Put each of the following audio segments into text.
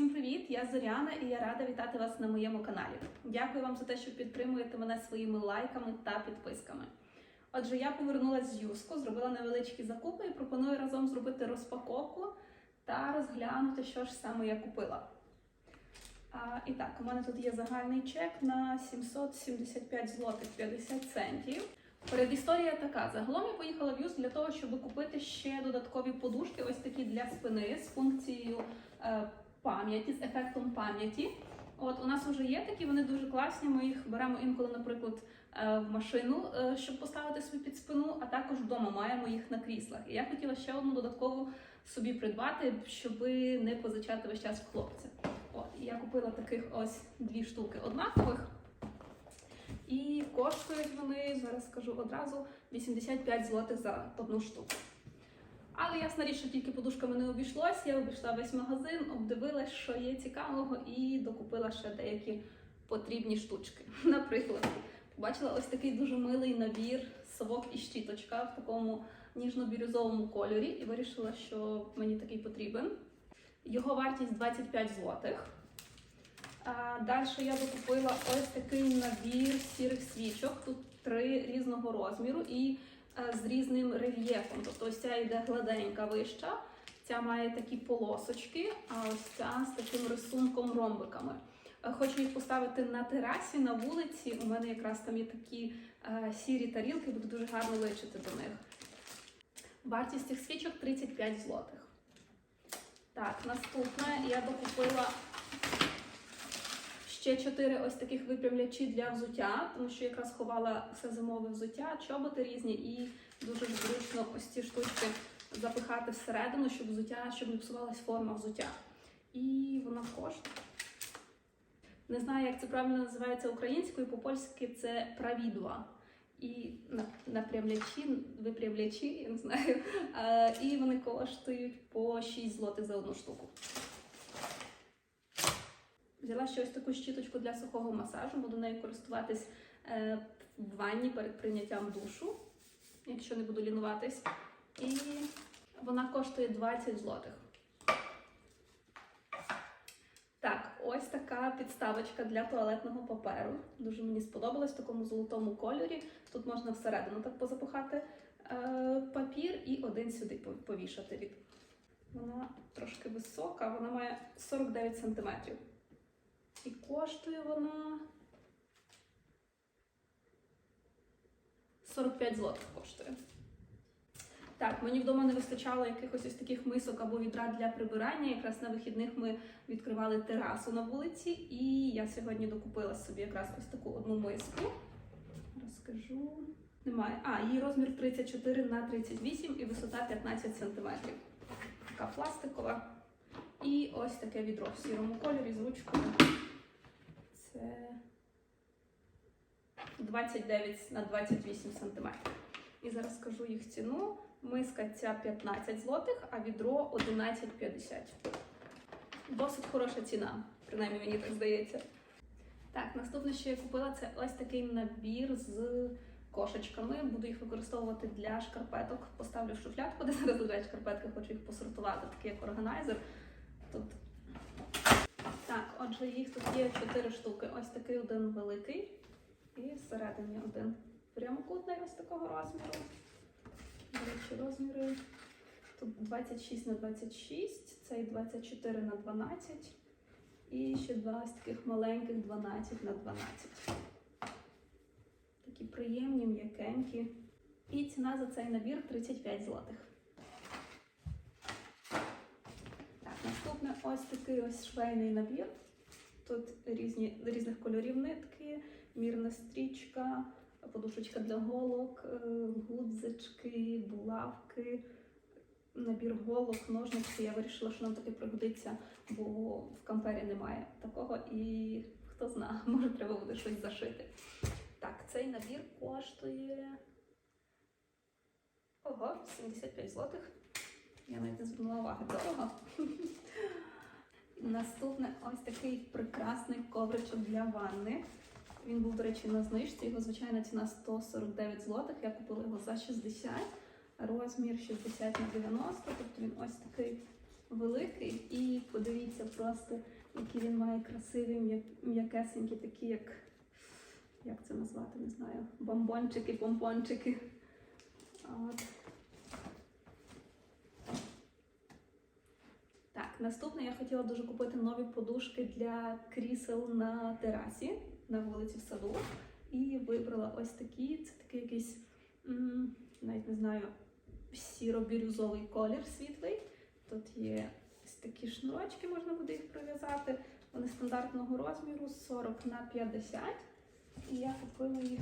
Всім привіт! Я Зоряна і я рада вітати вас на моєму каналі. Дякую вам за те, що підтримуєте мене своїми лайками та підписками. Отже, я повернулася з Юску, зробила невеличкі закупи і пропоную разом зробити розпаковку та розглянути, що ж саме я купила. А, і так, у мене тут є загальний чек на 775 злотих 50 центів. Передісторія така: загалом я поїхала в Юск для того, щоб купити ще додаткові подушки, ось такі для спини з функцією е, пам'яті, з ефектом пам'яті. От у нас вже є такі, вони дуже класні. Ми їх беремо інколи, наприклад, е, в машину, е, щоб поставити собі під спину, а також вдома маємо їх на кріслах. І я хотіла ще одну додаткову собі придбати, щоб не позичати весь час хлопця. От, я купила таких ось дві штуки однакових. І коштують вони, зараз скажу одразу, 85 злотих за одну штуку. Але ясна річ, що тільки подушками не обійшлось. Я обійшла весь магазин, обдивилась, що є цікавого, і докупила ще деякі потрібні штучки. Наприклад, побачила ось такий дуже милий набір совок і щіточка в такому ніжно-бірюзовому кольорі, і вирішила, що мені такий потрібен. Його вартість 25 злотих. Далі я докупила ось такий набір сірих свічок. Тут три різного розміру і з різним рельєфом. Тобто ось ця йде гладенька вища, ця має такі полосочки, а ось ця з таким рисунком ромбиками. Е, Хочу їх поставити на терасі, на вулиці. У мене якраз там є такі е, сірі тарілки, буде дуже гарно личити до них. Вартість цих свічок 35 злотих. Так, наступне я докупила ще чотири ось таких випрямлячі для взуття, тому що якраз ховала все зимове взуття, чоботи різні, і дуже зручно ось ці штучки запихати всередину, щоб взуття, щоб не псувалась форма взуття. І вона коштує. Не знаю, як це правильно називається українською, по-польськи це правідла. І напрямлячі, випрямлячі, я не знаю. І вони коштують по 6 злотих за одну штуку. Взяла ще ось таку щіточку для сухого масажу, буду нею користуватись е, в ванні перед прийняттям душу, якщо не буду лінуватись. І вона коштує 20 злотих. Так, ось така підставочка для туалетного паперу. Дуже мені сподобалось в такому золотому кольорі. Тут можна всередину так позапихати е, папір і один сюди повішати. Вона трошки висока, вона має 49 сантиметрів. І коштує вона 45 злотих коштує. Так, мені вдома не вистачало якихось ось таких мисок або відра для прибирання. Якраз на вихідних ми відкривали терасу на вулиці, і я сьогодні докупила собі якраз ось таку одну миску. Розкажу. Немає. А, її розмір 34 на 38 і висота 15 см. Така пластикова. І ось таке відро в сірому кольорі з ручкою. Це 29 на 28 см. І зараз скажу їх ціну. Миска ця 15 злотих, а відро 11,50. Досить хороша ціна, принаймні мені так здається. Так, наступне, що я купила, це ось такий набір з кошечками. Буду їх використовувати для шкарпеток. Поставлю в шуфлядку, де зараз лежать шкарпетки, хочу їх посортувати, такий як органайзер. Тут. Так, отже, їх тут є 4 штуки. Ось такий один великий і всередині один прямокутний ось такого розміру. До речі, розміри тут 26 на 26, цей 24 на 12 і ще два ось таких маленьких 12 на 12. Такі приємні, м'якенькі. І ціна за цей набір 35 злотих. Так, наступне ось такий ось швейний набір. Тут різні, різних кольорів нитки, мірна стрічка, подушечка для голок, е, гудзички, булавки, набір голок, ножниці. Я вирішила, що нам таке пригодиться, бо в кампері немає такого і хто зна, може треба буде щось зашити. Так, цей набір коштує ого, 75 злотих. Я навіть не звернула уваги дорого. Наступне ось такий прекрасний ковричок для ванни. Він був, до речі, на знижці. Його звичайна ціна 149 злотих. Я купила його за 60, розмір 60 на 90, тобто він ось такий великий. І подивіться просто, які він має красиві, м'якесенькі, такі, як, як це назвати, не знаю, бомбончики, помпончики. От. Так, наступне я хотіла дуже купити нові подушки для крісел на терасі на вулиці в саду. І вибрала ось такі. Це такий якийсь, м, навіть не знаю, сіро-бірюзовий колір світлий. Тут є ось такі шнурочки, можна буде їх прив'язати. Вони стандартного розміру 40 на 50. І я купила їх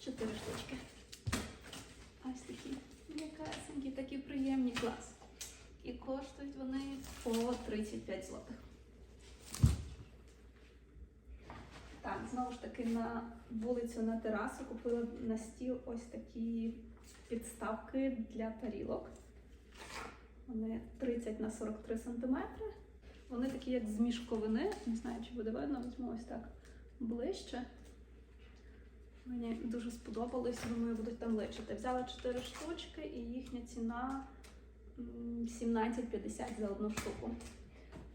4 штучки. Ось такі м'якесенькі, такі приємні клас. І коштують вони по 35 злотих. Так, знову ж таки на вулицю на терасу купила на стіл ось такі підставки для тарілок. Вони 30 на 43 см. Вони такі, як з мішковини. Не знаю, чи буде видно, візьму ось так ближче. Мені дуже сподобалось, думаю, будуть там личити. Взяла 4 штучки і їхня ціна 17,50 за одну штуку.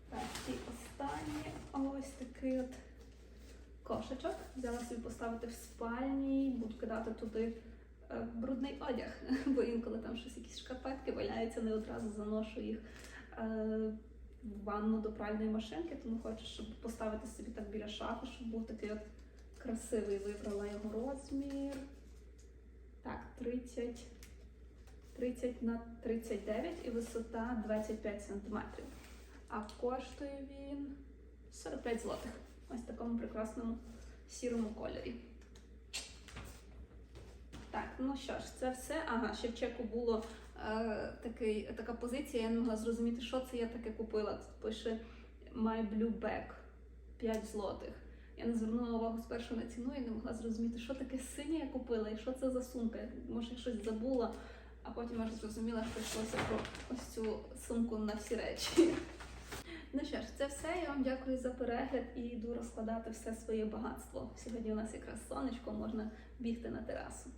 Так, і останній ось такий от кошечок. Взяла собі поставити в спальні, буду кидати туди е, брудний одяг, бо інколи там щось якісь шкарпетки валяються, не одразу заношу їх е, в ванну до пральної машинки, тому хочу, щоб поставити собі так біля шафи, щоб був такий от красивий. Вибрала його розмір. Так, 30, 30 на 39 і висота 25 см. А коштує він 45 злотих. Ось в такому прекрасному сірому кольорі. Так, ну що ж, це все. Ага, ще в чеку було е, така позиція, я не могла зрозуміти, що це я таке купила. Тут пише My Blue Bag 5 злотих. Я не звернула увагу спершу на ціну і не могла зрозуміти, що таке синє я купила і що це за сумка. Може, я щось забула, а потім аж зрозуміла, що йшлося про ось цю сумку на всі речі. Ну що ж, це все. Я вам дякую за перегляд і йду розкладати все своє багатство. Сьогодні у нас якраз сонечко, можна бігти на терасу.